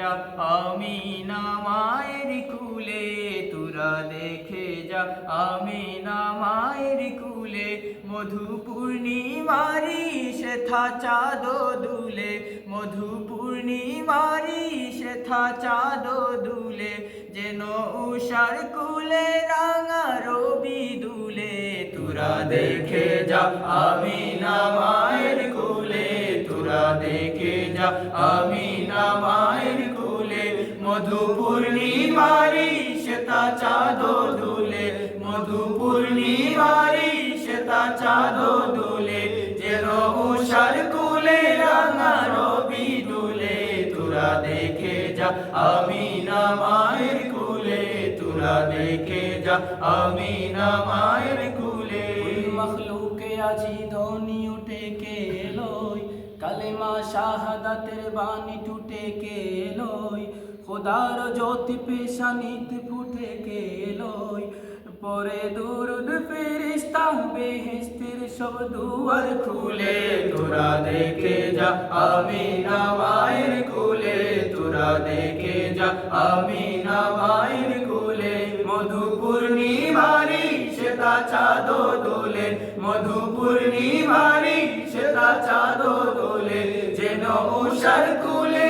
যা আমি না মায়ের কুলে, তোরা দেখে যা। আমি না মায়ের কুলে মধু পূর্ণিমারি শেথা চাঁদ দুলে। মধু পূর্ণিমারি শেথা চাঁদ দুলে, যেন উষার কুলে রাঙা রবি দুলে। তোরা দেখে যা, আমি না মায়ের কুলে, তোরা দেখে যা। আমি না মায়ের কুলে মধু পূর্ণিমারি শ্বেতা চাঁদ দুলে মধু পূর্ণিমারি শ্বেতা চাঁদ দুলে, যেন উষার কুলে রাঙা রবি দুলে, তোরা দেখে যা আমি না মায়ের কুলে, তোরা দেখে যা আমি না মায়ের কুলে। মখলুকে আজি ধনি উঠে কে এলোই, কালেমা শাহাদাতের বাণী টুটে কে এলোই খোদার জ্যোতি পেশানিতে ফুটে কে এলোই পরে দুরুদ ফেরিস্তা বেহেস্তের সব দুয়ার খুলে, তোরা দেখে যা, আমি না মায়ের কুলে। তোরা দেখে যা, আমি না মায়ের কুলে। মধু পূর্ণিমারি সেতা চাঁদ দোলে মধু পূর্ণিমারি সেতা চাঁদ দোলে যেন উষার কুলে